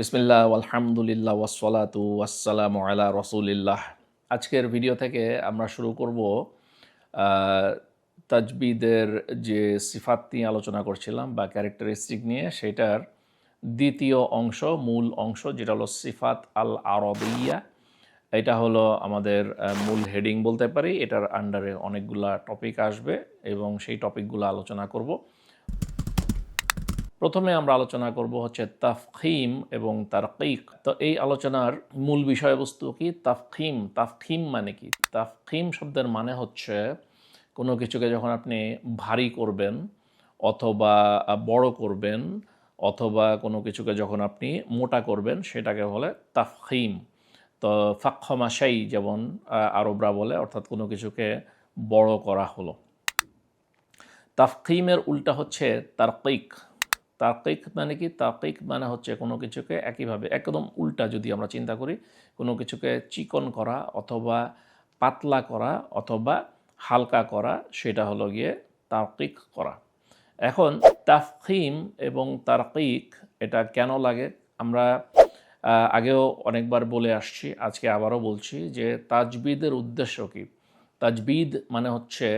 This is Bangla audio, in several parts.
বিসমিল্লাহ আলহামদুলিল্লাহ ওয়াসলাতু ওয়াসালাম আলা রসুলিল্লাহ। আজকের ভিডিও থেকে আমরা শুরু করব তাজবিদের যে সিফাত নিয়ে আলোচনা করছিলাম বা ক্যারেক্টারিস্টিক নিয়ে, সেটার দ্বিতীয় অংশ, মূল অংশ, যেটা হলো সিফাত আল আরবিয়া এটা হলো আমাদের মূল হেডিং বলতে পারি। এটার আন্ডারে অনেকগুলা টপিক আসবে এবং সেই টপিকগুলো আলোচনা করব। প্রথমে আমরা আলোচনা করব হচ্ছে তাফখিম এবং তারকিক। তো এই আলোচনার মূল বিষয়বস্তু কি? তাফখিম। তাফখিম মানে কি? তাফখিম শব্দের মানে হচ্ছে কোনো কিছুকে যখন আপনি ভারী করবেন অথবা বড় করবেন অথবা কোনো কিছুকে যখন আপনি মোটা করবেন সেটাকে বলে তাফখিম। তো ফাক্ষমাশাই যেমন আরবরা বলে, অর্থাৎ কোনো কিছুকে বড় করা হলো। তাফকিমের উল্টা হচ্ছে তারকিক। তার্কিক মানে কি? তার্কিক মানে হচ্ছে কোনো কিছুকে একইভাবে, একদম উল্টা যদি আমরা চিন্তা করি, কোনো কিছুকে চিকন করা অথবা পাতলা করা অথবা হালকা করা, সেটা হলো গিয়ে তার্কিক করা। এখন তাফকিম এবং তার্কিক, এটা কেন লাগে? আমরা আগেও অনেকবার বলে আসছি, আজকে আবারও বলছি যে তাজবিদের উদ্দেশ্য কী? তাজবিদ মানে হচ্ছে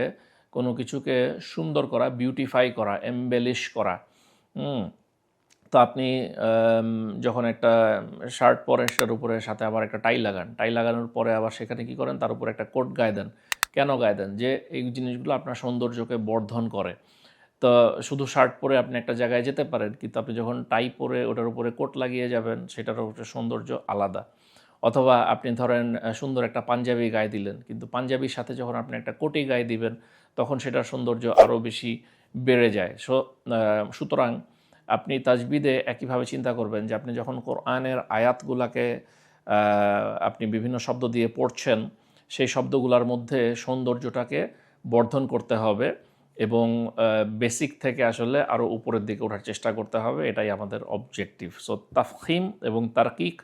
কোনো কিছুকে সুন্দর করা বিউটিফাই করা এমবেলিশ করা। তো আপনি যখন একটা শার্ট পরেন, সেটার উপরে সাথে আবার একটা টাই লাগান। টাই লাগানোর পরে আবার সেখানে কি করেন? তার উপরে একটা কোট গায়ে দেন। কেন গায়ে দেন? যে এই জিনিসগুলো আপনার সৌন্দর্যকে বর্ধন করে। তো শুধু শার্ট পরে আপনি একটা জায়গায় যেতে পারেন, কিন্তু আপনি যখন টাই পরে ওটার উপরে কোট লাগিয়ে যাবেন, সেটার উপরে সৌন্দর্য আলাদা। অথবা আপনি ধরেন সুন্দর একটা পাঞ্জাবি গায়ে দিলেন, কিন্তু পাঞ্জাবির সাথে যখন আপনি একটা কোটি গায়ে দিবেন, তখন সেটার সৌন্দর্য আরও বেশি বেড়ে যায়। সো সুতরাং আপনি তাজবিদে একইভাবে চিন্তা করবেন যে আপনি যখন কোরআনের আয়াতগুলাকে আপনি বিভিন্ন শব্দ দিয়ে পড়ছেন, সেই শব্দগুলোর মধ্যে সৌন্দর্যটাকে বর্ধন করতে হবে এবং বেসিক থেকে আসলে আরও উপরের দিকে ওঠার চেষ্টা করতে হবে। এটাই আমাদের অবজেক্টিভ সো তাফহিম এবং তার্কিক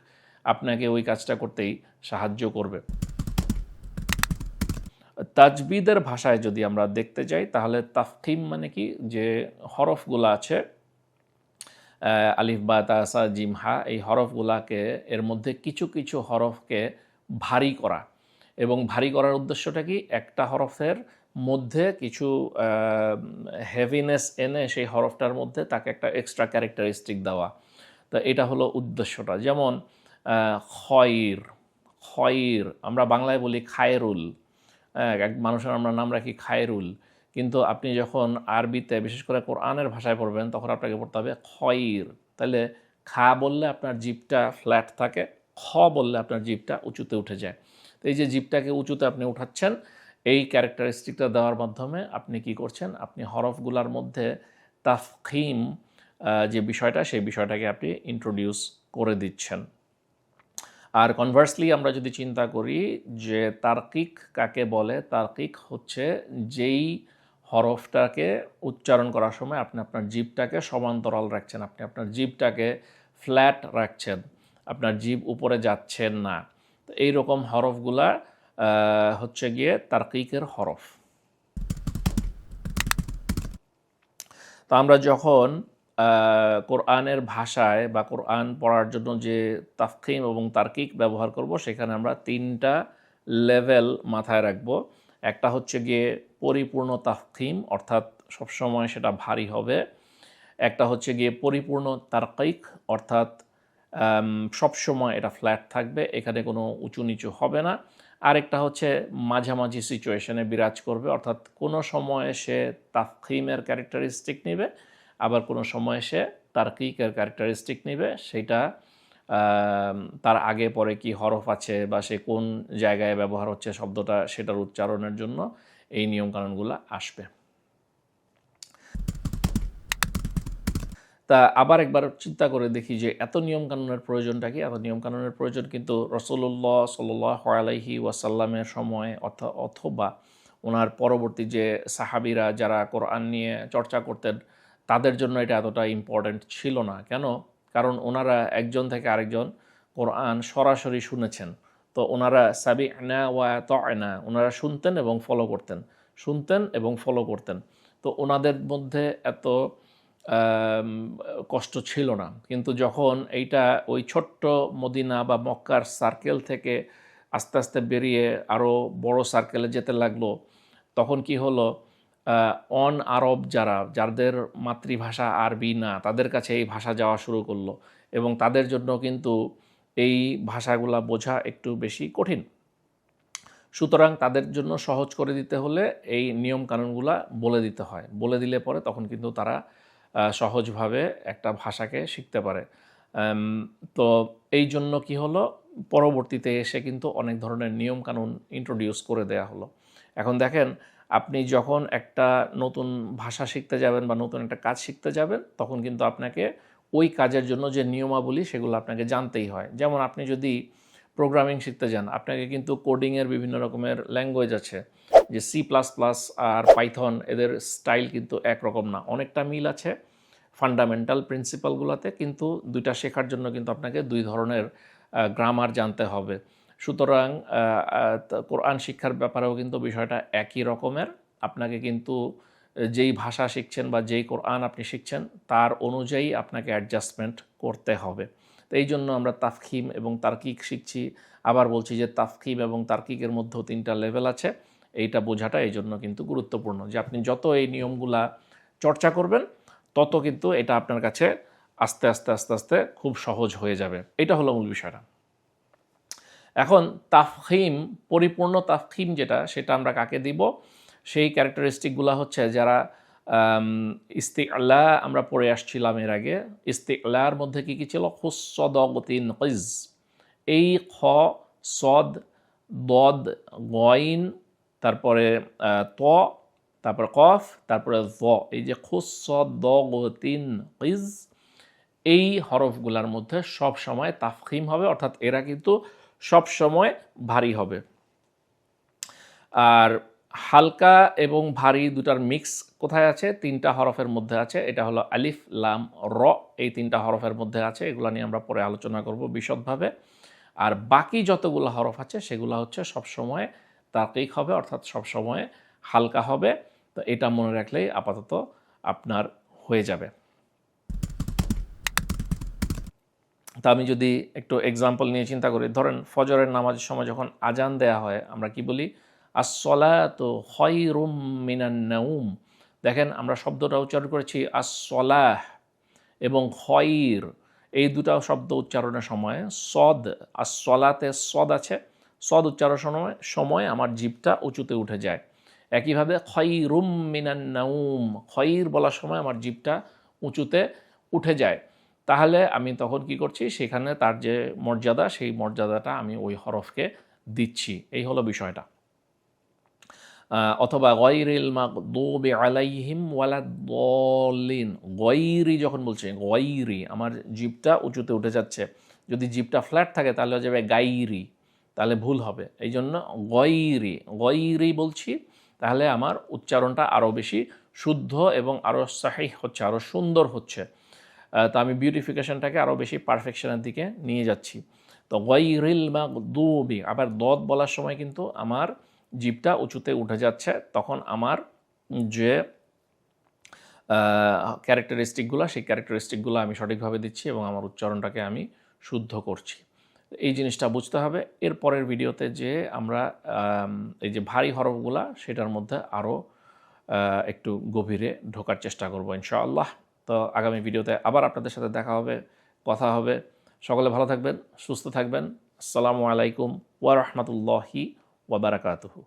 আপনাকে ওই কাজটা করতেই সাহায্য করবে। তাজবিদের ভাষায় যদি আমরা দেখতে যাই, তাহলে তাফকিম মানে কি? যে হরফগুলো আছে আলিফ, বা তাসা জিমহা এই হরফগুলাকে, এর মধ্যে কিছু কিছু হরফকে ভারী করা। এবং ভারী করার উদ্দেশ্যটা কি? একটা হরফের মধ্যে কিছু হেভিনেস এনে সেই হরফটার মধ্যে তাকে একটা এক্সট্রা ক্যারেক্টারিস্টিক দেওয়া। তো এটা হলো উদ্দেশ্যটা। যেমন খয়র খয়র, আমরা বাংলায় বলি খায়রুল। মানুষের আমরা নাম রাখি খায়রুল। কিন্তু আপনি যখন আরবিতে, বিশেষ করে কোরআনের ভাষায় পড়বেন, তখন আপনাকে পড়তে হবে খয়র। তাহলে খা বললে আপনার জিপটা ফ্ল্যাট থাকে, খ বললে আপনার জিপটা উঁচুতে উঠে যায়। তো এই যে জিপটাকে উঁচুতে আপনি উঠাচ্ছেন, এই ক্যারেক্টারিস্টিকটা দেওয়ার মাধ্যমে আপনি কি করছেন? আপনি হরফগুলার মধ্যে তাফখিম যে বিষয়টা, সেই বিষয়টাকে আপনি ইন্ট্রোডিউস করে দিচ্ছেন। আর কনভার্সলি আমরা যদি চিন্তা করি যে তার্কিক কাকে বলে, তার্কিক হচ্ছে যেই হরফটাকে উচ্চারণ করার সময় আপনি আপনার জিভটাকে সমান্তরাল রাখছেন, আপনি আপনার জিভটাকে ফ্ল্যাট রাখছেন, আপনার জিভ উপরে যাচ্ছেন না। তো এই রকম হরফগুলা হচ্ছে গিয়ে তার্কিকের হরফ। তো আমরা যখন কোরআনের ভাষায় বা কোরআন পড়ার জন্য যে তাফকিম এবং তার্কিক ব্যবহার করব, সেখানে আমরা তিনটা লেভেল মাথায় রাখব। একটা হচ্ছে গিয়ে পরিপূর্ণ তাফকিম অর্থাৎ সবসময় সেটা ভারী হবে। একটা হচ্ছে গিয়ে পরিপূর্ণ তার্কিক, অর্থাৎ সবসময় এটা ফ্ল্যাট থাকবে, এখানে কোনো উঁচু নিচু হবে না। আরেকটা হচ্ছে মাঝামাঝি সিচুয়েশনে বিরাজ করবে, অর্থাৎ কোনো সময়ে সে তাফকিমের ক্যারেক্টারিস্টিক নেবে আবার কোনো সময় সে তার্কিকের ক্যারেক্টারিস্টিক নেবে? সেটা তার আগে পরে কি হরফ আছে বা সে কোন জায়গায় ব্যবহার হচ্ছে শব্দটা সেটার উচ্চারণের জন্য এই নিয়মকানুনগুলো আসবে। তা আবার একবার চিন্তা করে দেখি যে এত নিয়মকানুনের প্রয়োজনটা কি? এত নিয়মকানুনের প্রয়োজন কিন্তু রসুল্লাহ সাল্লাহ আলাইহি ওয়াসাল্লামের সময় অথ- অথবা ওনার পরবর্তী যে সাহাবিরা যারা কোরআন নিয়ে চর্চা করতেন তাদের জন্য এটা এতটা ইম্পর্ট্যান্ট ছিল না। কেন? কারণ ওনারা একজন থেকে আরেকজন কোরআন সরাসরি শুনেছেন। তো ওনারা সাবি আনা ওয়া তয়না ওনারা শুনতেন এবং ফলো করতেন। শুনতেন এবং ফলো করতেন। তো ওনাদের মধ্যে এত কষ্ট ছিল না। কিন্তু যখন এইটা ওই ছোট্ট মদিনা বা মক্কার সার্কেল থেকে আস্তে আস্তে বেরিয়ে আরও বড় সার্কেলে যেতে লাগল, তখন কি হলো? অন আরব যারা, যাদের মাতৃভাষা আরবি না, তাদের কাছে এই ভাষা যাওয়া শুরু করল এবং তাদের জন্য কিন্তু এই ভাষাগুলা বোঝা একটু বেশি কঠিন। সুতরাং তাদের জন্য সহজ করে দিতে হলে এই নিয়ম কানুনগুলা বলে দিতে হয়। বলে দিলে পরে তখন কিন্তু তারা সহজভাবে একটা ভাষাকে শিখতে পারে। তো এই জন্য কি হলো? পরবর্তীতে এসে কিন্তু অনেক ধরনের নিয়ম কানুন ইন্ট্রোডিউস করে দেয়া হলো। এখন দেখেন আপনি যখন একটা নতুন ভাষা শিখতে যাবেন বা নতুন একটা কাজ শিখতে যাবেন, তখন কিন্তু আপনাকে ওই কাজের জন্য যে নিয়মাবলী, সেগুলো আপনাকে জানতেই হয়। যেমন আপনি যদি প্রোগ্রামিং শিখতে যান, আপনাকে কিন্তু কোডিংয়ের বিভিন্ন রকমের ল্যাঙ্গুয়েজ আছে, যে সি প্লাস প্লাস আর পাইথন এদের স্টাইল কিন্তু একরকম না। অনেকটা মিল আছে ফান্ডামেন্টাল প্রিন্সিপালগুলোতে কিন্তু দুইটা শেখার জন্য কিন্তু আপনাকে দুই ধরনের গ্রামার জানতে হবে। সুতরাং কোরআন শিক্ষার ব্যাপারেও কিন্তু বিষয়টা একই রকমের। আপনাকে কিন্তু যেই ভাষা শিখছেন বা যেই কোরআন আপনি শিখছেন, তার অনুযায়ী আপনাকে অ্যাডজাস্টমেন্ট করতে হবে। তো এই জন্য আমরা তাফখিম এবং তার্কিক শিখছি। আবার বলছি যে তাফখিম এবং তার্কিকের মধ্যেও তিনটা লেভেল আছে। এইটা বোঝাটা এই জন্য কিন্তু গুরুত্বপূর্ণ যে আপনি যত এই নিয়মগুলা চর্চা করবেন, তত কিন্তু এটা আপনার কাছে আস্তে আস্তে আস্তে আস্তে খুব সহজ হয়ে যাবে। এটা হলো মূল বিষয়টা। এখন তাফহিম পরিপূর্ণ তাফহিম যেটা, সেটা আমরা কাকে দিব? সেই ক্যারেক্টারিস্টিকগুলো হচ্ছে যারা ইস্তিকলা আমরা পড়ে আসছিলাম এর আগে ইস্তিকলার মধ্যে কি কি ছিল? খুসদগতিন কিজ এই খ, সদ, দদ গইন তারপরে ত, তারপরে কফ, তারপরে জ এই যে খুসদগতিন কিজ এই হরফগুলার মধ্যে সব সময় তাফখিম হবে, অর্থাৎ এরা কিন্তু সব সময় ভারী হবে। আর হালকা এবং ভারী দুটার মিক্স কোথায় আছে? তিনটা হরফের মধ্যে আছে। এটা হলো আলিফ, লাম, র, এই তিনটা হরফের মধ্যে আছে। এগুলো নিয়ে আমরা পরে আলোচনা করব বিশদভাবে। আর বাকি যতগুলো হরফ আছে, সেগুলো হচ্ছে সবসময় তাকিক হবে, অর্থাৎ সবসময় হালকা হবে। তো এটা মনে রাখলেই আপাতত আপনার হয়ে যাবে। তা আমি যদি একটু এক্সাম্পল নিয়ে চিন্তা করি, ধরেন ফজরের নামাজের সময় যখন আজান দেয়া হয়, আমরা কি বলি? আসলা তো হয় রুম মিনান নাউম দেখেন আমরা শব্দটা উচ্চারণ করেছি আসলাহ এবং খয়র। এই দুটা শব্দ উচ্চারণের সময় সদ আসলাতে সদ আছে। সদ উচ্চারণের সময় সময় আমার জিভটা উঁচুতে উঠে যায়। একইভাবে খয়রুম মিনান নাউম খয়র বলার সময় আমার জিভটা উঁচুতে উঠে যায়। তাহলে আমি তখন কি করছি? সেখানে তার যে মর্যাদা, সেই মর্যাদাটা আমি ওই হরফকে দিচ্ছি। এই হলো বিষয়টা। অথবা গয়রিল মাগদুবি আলাইহিম ওয়ালা দলিন গয়রি যখন বলছে, গয়রি, আমার জিপটা উঁচুতে উঠে যাচ্ছে। যদি জিপটা ফ্ল্যাট থাকে, তাহলে হয়ে যাবে গাইরি। তাহলে ভুল হবে। এই জন্য গয়রি গয়রি বলছি, তাহলে আমার উচ্চারণটা আরও বেশি শুদ্ধ এবং আরও সাহিহ হচ্ছে আরও সুন্দর হচ্ছে। তো আমি বিউটিফিকেশনটাকে আরও বেশি পারফেকশনের দিকে নিয়ে যাচ্ছি। তো গৈরিল মা দুবি আবার দদ বলার সময় কিন্তু আমার জিপটা উঁচুতে উঠে যাচ্ছে, তখন আমার যে ক্যারেক্টারিস্টিকগুলো সেই ক্যারেক্টারিস্টিকগুলো আমি সঠিকভাবে দিচ্ছি এবং আমার উচ্চারণটাকে আমি শুদ্ধ করছি। এই জিনিসটা বুঝতে হবে। এর পরের ভিডিওতে যে আমরা এই যে ভারী হরফগুলা, সেটার মধ্যে আরও একটু গভীরে ঢোকার চেষ্টা করব, ইনশাআল্লাহ। তো আগামী ভিডিওতে আবার আপনাদের সাথে দেখা হবে, কথা হবে। সকলে ভালো থাকবেন, সুস্থ থাকবেন। আসসালামু আলাইকুম ওয়া রাহমাতুল্লাহি ওয়া বারাকাতুহু।